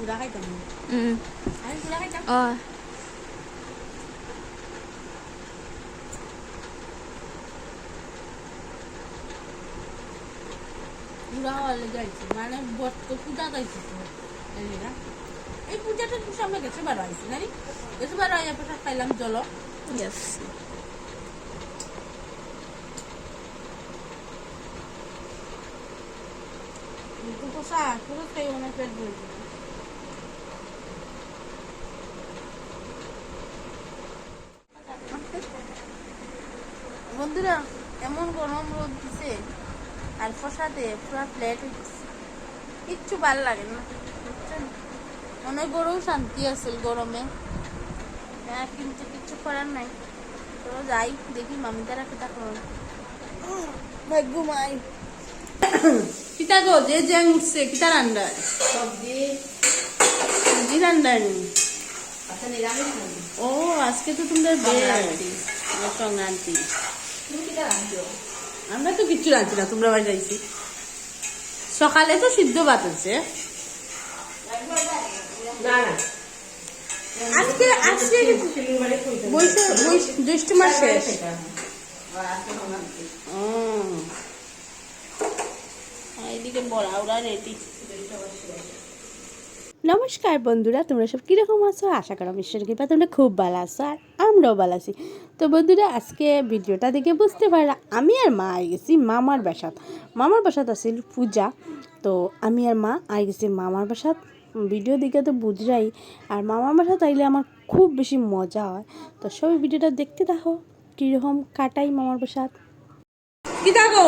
গুড়া খাইতাম উম, আমি গুড়া খাইতাম ও গুড়া হওয়ার লেগে আইছি মানে বট তো পূজা গাইছি তো জানি না এই পূজাটা তো সামনে গেছে বারো আইছি নানি গেছে বারো আইয়া প্রসাদ পাইলাম জল ইয়েস কিন্তু পোষা প্রসাদ খাই অনেক পেট ভরেছে বন্ধুরা এমন গরম রোদ দিছে? আর প্রসাদে পুরা প্লেট হইতেছে কিচ্ছু ভালো লাগে না। বুঝছেন অনেক গরম শান্তি আছে গরমে। হ্যাঁ কিন্তু কিচ্ছু করার নাই। তো যাই দেখি মামি তারা কিতা করো। ঘুমাই। কিতা গো যে জ্যাং উঠছে কিতা রান্ডার সবজি। সবজি রান্ডার নি আচ্ছা? ও আজকে তো তোমাদের সংক্রান্তি। বেশ। সংক্রান্তি? আমরা তো কিচ্ছু রাঁধছি না তোমরা বাড়ি যাইছি সকালে তো সিদ্ধ ভাত হচ্ছে। আজকে আজকে জ্যৈষ্ঠ মাস শেষ। এদিকে বড়া ওরা রেডি। নমস্কার বন্ধুরা তোমরা সব কীরকম আছো? আশা করো ঈশ্বর কৃপা তোমরা খুব ভালো আছো। আর আমরাও ভালো আছি। তো বন্ধুরা, আজকে ভিডিওটা দেখে বুঝতে পারলা, আমি আর মা আই গেছি মামার বাসাত। মামার বাসাত আছিল পূজা। তো আমি আর মা আই গেছি মামার বাসাত। ভিডিও দেখে তো বুঝরাই আর মামার বাসাত আইলে আমার খুব বেশি মজা হয়। তো সবাই ভিডিওটা দেখতে দেখো কীরকম কাটাই মামার বাসাত। কি থাকো?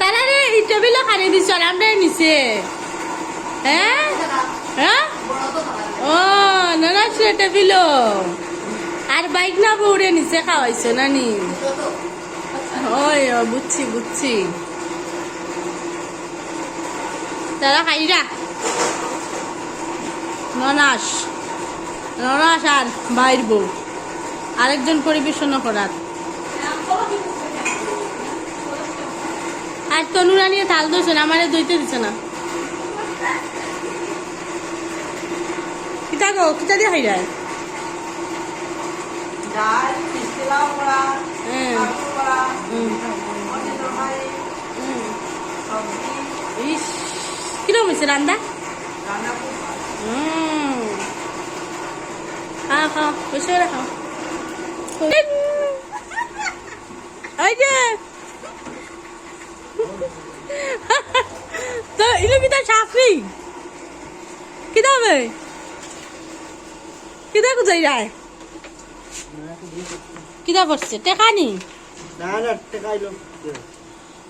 তারা রে, এই টেবিলে খানি আর আমরা নিচে হ্যাঁ? হ্যাঁ? ও নানা সে টেবিল আর বাইক না বউরে নিচে খাওয়াইছো নানি ওই ও, বুঝছি বুঝছি। তারা খাইরা ননাস ননাস আর বাইর বউ। আরেকজন পরিবেশন করার। আর তনুরা নিয়ে তাল দইছে না আমারে দইতে দিছে না। কিতা গো কিতা দিয়ে খাই যায় ডাল, লাউ করা, আলু করা, মাছের তরকারি। সবজি, ইস কিরম হয়েছে রান্দা রান্না খুব হুম খাও খাও ওই যে তো ইলো কিতা সাফি কিতা হবে কিতা কুজাই যায় কিতা করছে টেকা নি?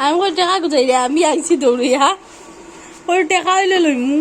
আমি টেকা গুজাই আমি আইছি দৌড়িয়া ওই টেকা হইলে লইমু